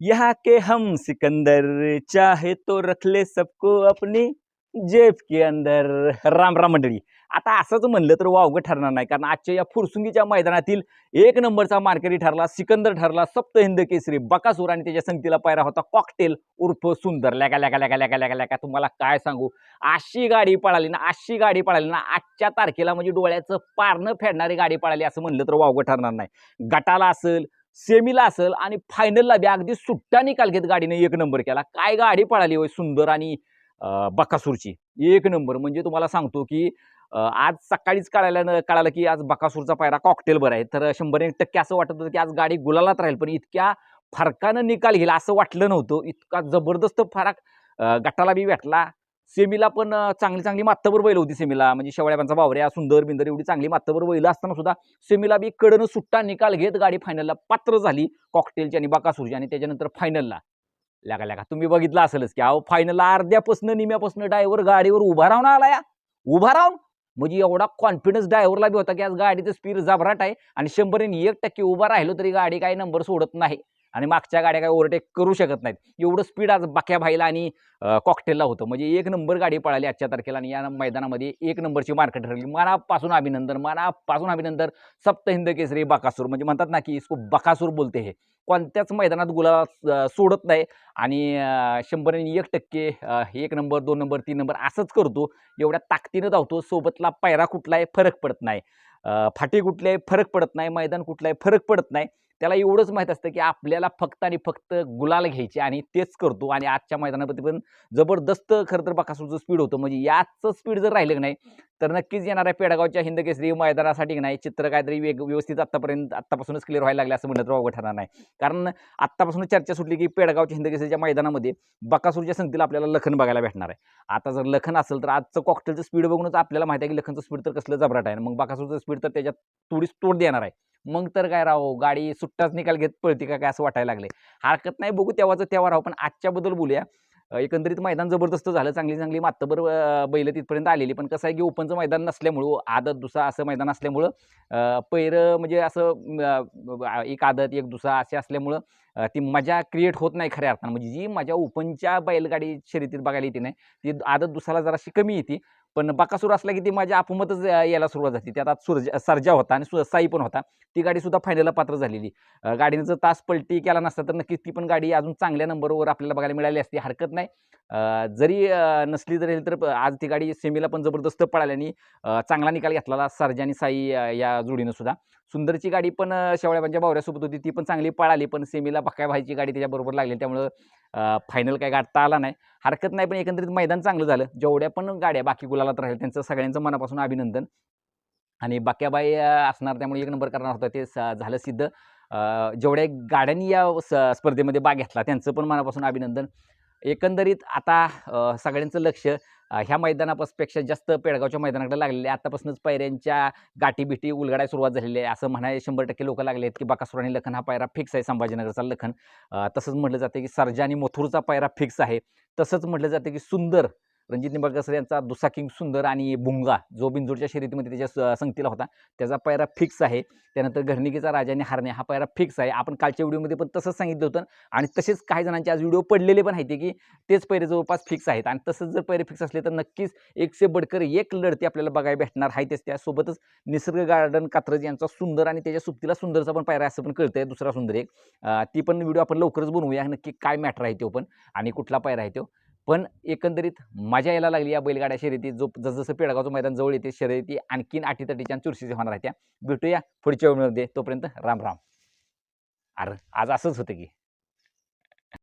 यहाँ के हम सिकंदर चाहे तो रख ले सबको अपनी जेब के अंदर। राम राम मंडळी आता असंच म्हणलं तर वावगं ठरणार नाही कारण आजच्या या फुरसुंगीच्या मैदानातील एक नंबरचा मार्केटी ठरला सिकंदर ठरला सप्त हिंद केसरी बकासूर आणि त्याच्या संगतीला पायरा होता कॉकटेल उर्फ सुंदर. लॅका लॅका लॅका लॅका लॅका लॅका तुम्हाला काय सांगू? अशी गाडी पळाली ना अशी गाडी पळाली ना आजच्या तारखेला म्हणजे डोळ्याचं पारणं फेडणारी गाडी पळाली असं म्हणलं तर वावगं ठरणार नाही. गटाला असेल सेमीला असेल आणि फायनलला बी अगदी सुट्टा निकाल घेत गाडीने एक नंबर केला. काय गाडी पळाली होय सुंदर आणि बकासूरची. एक नंबर म्हणजे तुम्हाला सांगतो की आज सकाळीच कळायला कळालं की आज बकासूरचा पायरा कॉकटेल बरं आहे. तर शंभर एक टक्के असं वाटत होतं की आज गाडी गुलालात राहील पण इतक्या फरकानं निकाल घेईल असं वाटलं नव्हतं. इतका जबरदस्त फरक गटाला बी भेटला. सेमीला पण चांगली चांगली मात्तबर बैल होती सेमीला. म्हणजे शेवळ्यापांचा बावऱ्या सुंदर बिंदर एवढी चांगली मात्तबर बैल असताना सुद्धा सेमीला बी कडनं सुट्टा निकाल घेत गाडी फायनलला पात्र झाली कॉकटेलची आणि बकासूरची आणि त्याच्यानंतर फायनलला लागा लागा तुम्ही बघितलं असेलच की अहो फायनलला अर्ध्यापासनं निम्यापासनं ड्रायव्हर गाडीवर उभा राहून आला या. उभा राहून. म्हणजे एवढा कॉन्फिडन्स ड्रायव्हरला बी होता की आज गाडीचं स्पीड जबराट आहे आणि शंभर आणि एक टक्के उभा राहिलो तरी गाडी काही नंबर सोडत नाही. आणि मागच्या गाड्या काय ओव्हरटेक करू शकत नाहीत. एवढं स्पीड आज बाक्या भाईला आणि कॉकटेलला होतं. म्हणजे एक नंबर गाडी पळाली आजच्या तारखेला आणि या मैदानामध्ये एक नंबरची मार्क ठरली. मनापासून अभिनंदन मनापासून अभिनंदन सप्त हिंद केसरी बकासूर. म्हणजे म्हणतात ना की इसको बकासूर बोलते हे. कोणत्याच मैदानात गुलाला सोडत नाही. आणि शंभर आणि एक टक्के एक नंबर दोन नंबर तीन नंबर असंच करतो. एवढ्या ताकदीनं धावतो. सोबतला पायरा कुठला आहे फरक पडत नाही. फाटी कुठले आहे फरक पडत नाही. मैदान कुठलाही आहे फरक पडत नाही. त्याला एवढंच माहीत असतं की आपल्याला फक्त आणि फक्त गुलाल घ्यायचे आणि तेच करतो. आणि आजच्या मैदानामध्ये पण जबरदस्त खरं तर बकासूरचं स्पीड होतं. म्हणजे याचं स्पीड जर राहिलं की नाही तर नक्कीच येणाऱ्या पेडगावच्या हिंदकेसरी मैदानासाठी की नाही चित्र काहीतरी वेग व्यवस्थित आत्तापर्यंत आत्तापासूनच क्लिअर व्हायला लागले असं म्हणत तर अवघड ठरणार नाही. कारण आत्तापासून चर्चा सुटली की पेडगावच्या हिंदकेसरीच्या मैदानामध्ये बकासूरच्या संगतीला आपल्याला लखन बघायला भेटणार आहे. आता जर लखन असेल तर आजचं कॉकटेलचं स्पीड बघूनच आपल्याला माहिती आहे की लखनचं स्पीड तर कसलं जबराट आहे. मग बकासूरचं स्पीड तर त्याच्यात थोडीच तोड देणार आहे. मग तर काय राहो गाडी सुट्टाच निकाल घेत पळते का काय असं वाटायला लागले हरकत नाही बघू तेव्हाचं तेव्हा राहू पण आजच्याबद्दल बोलूया. एकंदरीत मैदान जबरदस्त झालं चांगली चांगली मात्तबर बैलं बैल तिथपर्यंत आलेली. पण कसं आहे की ओपनचं मैदान नसल्यामुळं आदत दुसरा असं मैदान असल्यामुळं पैरं म्हणजे असं एक आदत एक दुसरा असे असल्यामुळं ती मजा क्रिएट होत नाही खऱ्या अर्थानं. म्हणजे जी मजा ओपनच्या बैलगाडी शर्यतीत बघायला येते नाही ती आदत दुसऱ्याला जराशी कमी येते. पण बकासूर असला की ती माझ्या आपमतच यायला सुरुवात झाली. त्यात आज सुरजा सर्जा होता आणि साई पण होता. ती गाडी सुद्धा फायनलला पात्र झालेली. गाडीनं जर तास पलटी केला नसता तर नक्कीच ती पण गाडी अजून चांगल्या नंबरवर आपल्याला बघायला मिळाली असती. हरकत नाही. जरी नसली जरी तर आज ती गाडी सेमीला पण जबरदस्त पळाल्याने चांगला निकाल घेतलेला सर्जा आणि साई या जोडीनं सुद्धा. सुंदरची गाडी पण शेवळ्याबांच्या भावऱ्यासोबत होती. ती पण चांगली पळाली पण सेमीला बकाय व्हायची गाडी त्याच्याबरोबर लागली. त्यामुळं फायनल काय गाठता आला नाही. हरकत नाही पण एकंदरीत मैदान चांगलं झालं. जेवढ्या पण गाड्या बाकी गुलालात राहील त्यांचं सगळ्यांचं मनापासून अभिनंदन. आणि बाक्याबाई असणार त्यामुळे एक नंबर करणार होता ते स- झालं सिद्ध. जेवढ्या गाड्यांनी या स- स्पर्धेमध्ये भाग घेतला त्यांचं पण मनापासून अभिनंदन. एकंदरीत आता सगळ्यांचं लक्ष ह्या मैदानापेक्षा जास्त पेडगावच्या मैदानाकडे लागलेले आतापासूनच पायऱ्यांच्या गाठीबिटी उलगडाय सुरुवात झालेली आहे. असं म्हणाय शंभर टक्के लोक लागले आहेत की बाकासुराणी आणि लखन हा पायरा फिक्स आहे संभाजीनगरचा लखन. तसंच म्हटलं जातं की सरजा आणि मथुरचा पायरा फिक्स आहे. तसंच म्हटलं जातं की सुंदर रणजित निंबाळकर यांचा दुसा किंग सुंदर आणि बुंगा जो बिंजोडच्या शर्यतीमध्ये त्याच्या स- संगतीला होता. त्याचा पायरा फिक्स आहे. त्यानंतर घरणिकेचा राजाने हारणे हा पायरा फिक्स आहे. आपण कालच्या व्हिडिओमध्ये पण तसंच सांगितलं होतं आणि तसेच काही जणांचे आज व्हिडिओ पडलेले पण आहेत की तेच पैरे जवळपास फिक्स आहेत आणि तसंच जर पैरे फिक्स असले तर नक्कीच एकशे बडकर एक लढती आपल्याला बघायला भेटणार आहे. तेच त्यासोबतच निसर्ग गार्डन कात्रज यांचा सुंदर आणि त्याच्या सुप्तीला सुंदरचा पण पायरा असं पण कळतंय. दुसरा सुंदर एक. ती पण व्हिडिओ आपण लवकरच बनवूया. नक्की काय मॅटर आहे तो पण आणि कुठला पायरा आहे तो. पण एकंदरीत मजा यायला लागली या बैलगाड्या शर्यती जो जसं पेडगावचं मैदान जवळ येते शर्यती आणखीन आठीतटीच्या आणि होणार आहे त्या. भेटूया पुढच्या वेळेमध्ये तोपर्यंत राम राम. अरे आज असंच होतं की.